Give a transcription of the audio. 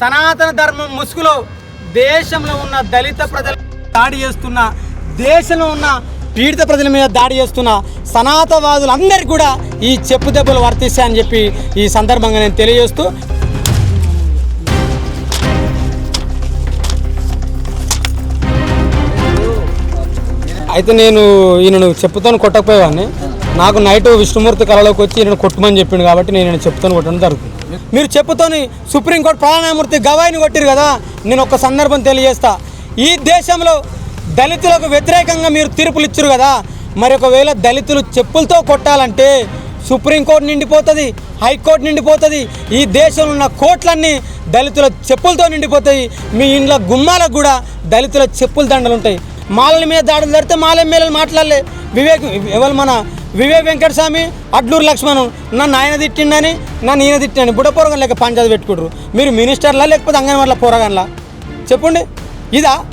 సనాతన ధర్మం ముసుగులో దేశంలో ఉన్న దళిత ప్రజలు దాడి చేస్తున్న దేశంలో ఉన్న పీడిత ప్రజల మీద దాడి చేస్తున్న సనాతవాదులందరికీ కూడా ఈ చెప్పు దెబ్బలు వర్తిస్తాయని చెప్పి ఈ సందర్భంగా నేను తెలియజేస్తూ అయితే నేను ఈయనను చెప్పుతాను కొట్టకపోయేవాడిని. నాకు నైట్ విష్ణుమూర్తి కళలోకి వచ్చి ఈయన కొట్టమని చెప్పిండు కాబట్టి నేను చెప్తాను కొట్టడం జరుగుతుంది. మీరు చెప్పుతోని సుప్రీంకోర్టు ప్రధాన న్యాయమూర్తి గవాయిని కొట్టిరు కదా నేను ఒక సందర్భం తెలియజేస్తా. ఈ దేశంలో దళితులకు వ్యతిరేకంగా మీరు తీర్పులు ఇచ్చారు కదా మరి ఒకవేళ దళితులు చెప్పులతో కొట్టాలంటే సుప్రీంకోర్టు నిండిపోతుంది హైకోర్టు నిండిపోతుంది ఈ దేశంలో ఉన్న కోట్లన్నీ దళితుల చెప్పులతో నిండిపోతాయి. మీ ఇంట్లో గుమ్మాలకు కూడా దళితుల చెప్పుల దండలు ఉంటాయి మాలల మీద దాడులు జరిగితే మాల ఎమ్మెల్యేలు మాట్లాడలే. వివేక్ ఎవరు మన వివే వెంకటస్వామి అడ్లూరు లక్ష్మణ్. నన్ను ఆయన తిట్టిండని నన్ను ఈయన తిట్టిండని బుడ్డ పోరగాని లేక పంచాయతీ పెట్టుకుంటారు. మీరు మినిస్టర్లా లేకపోతే అంగన్వాడీల పోరగాన్లా చెప్పండి. ఇదా?